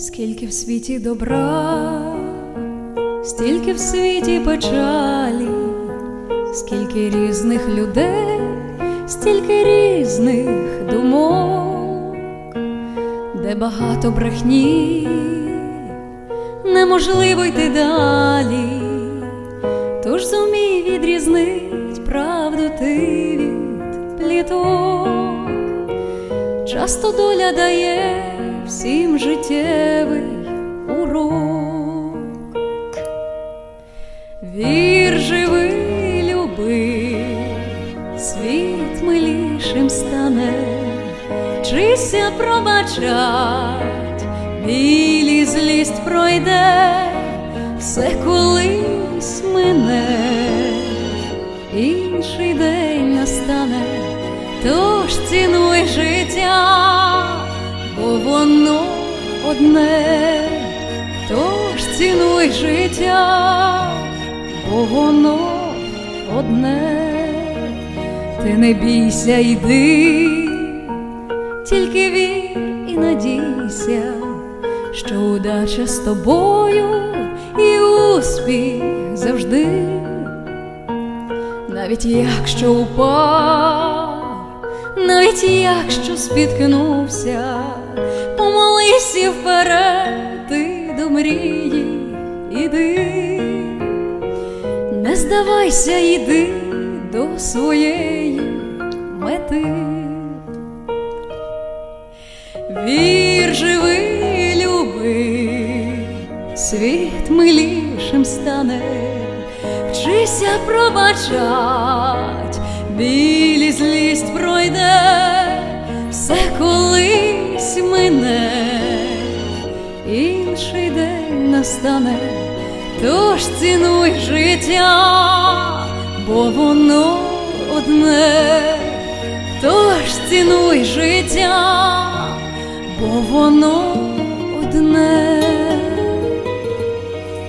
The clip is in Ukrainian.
Скільки в світі добра, стільки в світі печалі, скільки різних людей, стільки різних думок, де багато брехні, неможливо йти далі, тож зумій відрізнить правду ти від пліток. Часто доля дає Вір, живи, люби, світ милішим стане, чися пробачать, білі злість пройде, все колись мине, інший день настане. Тож цінуй життя, бо воно одне, тож цінуй життя, воно одне, ти не бійся, йди, тільки вір і надійся, що удача з тобою і успіх завжди. Навіть якщо упав, навіть якщо спіткнувся, помолись і вперед ти до мрії здавайся, йди до своєї мети. Вір, живи, люби, світ милішим стане. Вчися пробачать, білі злість пройде, все колись мине, інший день настане, тож цінуй життя, бо воно одне, тож цінуй життя, бо воно одне.